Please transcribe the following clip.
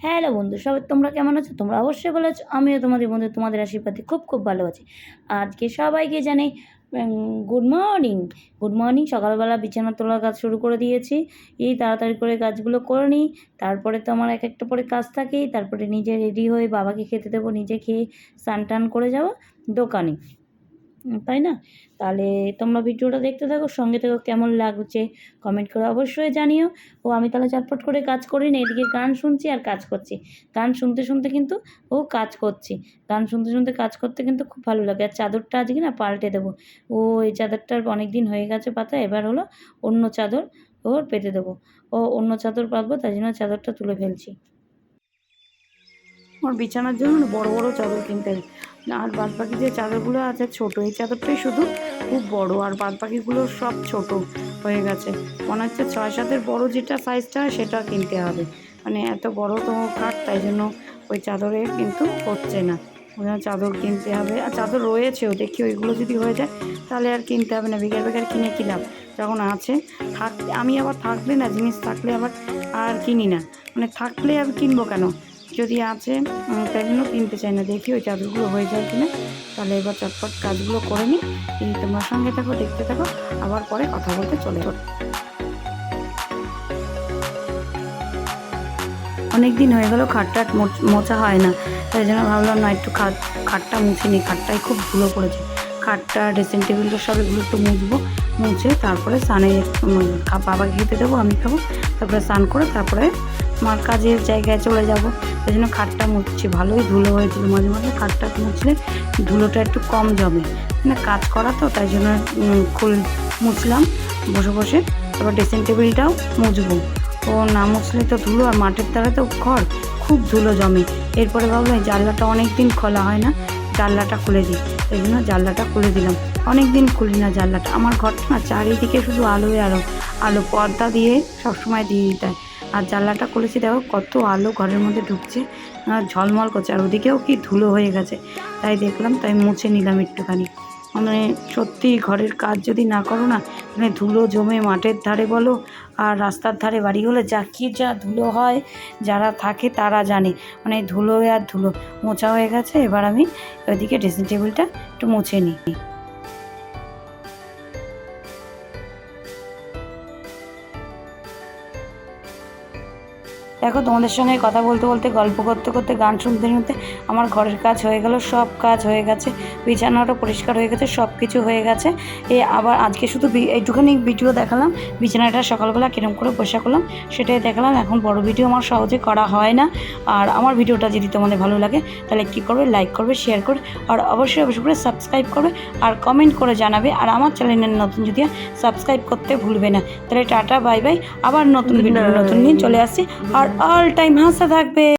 Hello বন্ধু, সবাই তোমরা কেমন আছো? তোমরা অবশ্যই ভালো আছো। আমিও তোমাদের বন্ধু, তোমাদের আশীর্বাদে খুব খুব ভালো আছি। আজকে সবাইকে জানাই গুড মর্নিং গুড মর্নিং সকালবেলা বিছানা তোলার কাজ শুরু করে দিয়েছি। এই তাড়াতাড়ি করে কাজগুলো করে নিই। তারপরে তো আমার এক একটা পরে কাজ থাকেই। তারপরে নিজে রেডি হয়ে বাবাকে খেতে দেবো, নিজে খেয়ে স্নান টান করে যাব দোকানে। তাই না? তাহলে তোমরা ভিডিওটা দেখতে থাকো, সঙ্গে থেকো কেমন লাগছে কমেন্ট করে অবশ্যই জানিও। ও, আমি তাহলে চটপট করে কাজ করি না, এদিকে গান শুনছি আর কাজ করছি। গান শুনতে শুনতে কিন্তু ও কাজ করছি। গান শুনতে শুনতে কাজ করতে কিন্তু খুব ভালো লাগে। আর চাদরটা আজকে না পাল্টে দেবো। ও, এই চাদরটার অনেক দিন হয়ে গেছে পাতা, এবার হলো অন্য চাদর ওর পেতে দেবো। ও, অন্য চাদর পাতবো, তাই জন্য চাদরটা তুলে ফেলছি। আমার বিছানার জন্য বড় বড় চাদর কিনতে আর বাদ বাকি যে চাদরগুলো আছে, ছোট, এই চাদরটাই শুধু খুব বড়, আর বাদ বাকিগুলো সব ছোট হয়ে গেছে। মনে হচ্ছে ছয় সাতের বড় যেটা সাইজটা সেটা কিনতে হবে। মানে এত বড় তো কাঠ, তাই জন্য ওই চাদরে কিন্তু হচ্ছে না। চাদর কিনতে হবে। আর চাদর রয়েছেও, দেখি ওইগুলো যদি হয়ে যায়, তাহলে আর কিনতে হবে না। বেকার বেকার কিনে কি লাভ? যখন আছে, থাক, আমি আবার থাকলে না, জিনিস থাকলে আবার আর কিনি না। মানে থাকলে আর কিনবো কেন? যদি আছে তাই জন্য কিনতে চাই না দেখি ওই চাদরগুলো হয়ে যায় কিনা। তাহলে এবার চটপট কাজগুলো করে নিই। কিন্তু তোমার সঙ্গে থাকো দেখতে থাকো আবার পরে কথা বলতে চলে যাব অনেক দিন হয়ে গেল খাটটা মোচ- হয় না। তাই জন্য ভাবলাম না একটু খাট খাটটা মুছে নিই। খাটটাই খুব ধুলো পড়েছে। খাটটা ড্রেসিং টেবিলটা সব এগুলো একটু মুছবো। মুছে তারপরে উম, খা- খেতে দেবো আমি খাব। তারপরে স্নান করে তারপরে আমার কাজের জায়গায় চলে যাব। তাই জন্য খাটটা মুছছি। ভালোই ধুলো হয়েছিল মাঝে মাঝে, খাটটা মুছলে ধুলোটা একটু কম জমে। মানে কাজ করা তো, তাই জন্য খুল মুছলাম বসে বসে। তারপর ড্রেসিং টেবিলটাও মুছবো। ও না মুছলে তো ধুলো আর মাঠের দ্বারা তো ঘর, খুব ধুলো জমে। এরপরে ভাবলাম জানলাটা অনেক দিন খোলা হয় না, জানলাটা খুলে দিই। এই জন্য জানলাটা খুলে দিলাম। অনেক দিন খুলি না জানলাটা। আমার ঘরটা না চারিদিকে শুধু আলোয় আলো আলো পর্দা দিয়ে সবসময় দিয়ে দিতে হয়। আর জানলাটা খুলেছি, দেখো কত আলো ঘরের মধ্যে ঢুকছে ঝলমল করছে, আর ওদিকেও কি ধুলো হয়ে গেছে। তাই দেখলাম, তাই মুছে নিলাম একটুখানি। মানে সত্যি ঘরের কাজ যদি না করো না মানে ধুলো জমে মাঠের ধারে বলো, আর রাস্তার ধারে বাড়ি হলে যা কি যা ধুলো হয়, যারা থাকে তারা জানে। মানে ধুলো আর ধুলো, মোছা হয়ে গেছে, এবার আমি ওইদিকে ড্রেসিং টেবিলটা একটু মুছে নিই। দেখো তোমাদের সঙ্গে কথা বলতে বলতে গল্প করতে করতে গান শুনতে শুনতে আমার ঘরের কাজ হয়ে গেল সব কাজ হয়ে গেছে বিছানাটাও পরিষ্কার হয়ে গেছে সব কিছু হয়ে গেছে। এ আবার আজকে শুধু এইটুখানি ভিডিও দেখালাম বিছানাটা সকালবেলা কিরম করে পয়সা করলাম সেটাই দেখালাম। এখন বড় ভিডিও আমার সহজে করা হয় না। আর আমার ভিডিওটা যদি তোমাদের ভালো লাগে তাহলে কী করবে? লাইক করবে শেয়ার করবে আর অবশ্যই অবশ্যই করে সাবস্ক্রাইব করবে আর কমেন্ট করে জানাবে। আর আমার চ্যানেলের নতুন যদি সাবস্ক্রাইব করতে ভুলবে না তাহলে টাটা বাই বাই আবার নতুন ভিডিও নতুন নিয়ে চলে আসছি আর অল টাইম হাসা থাকবে।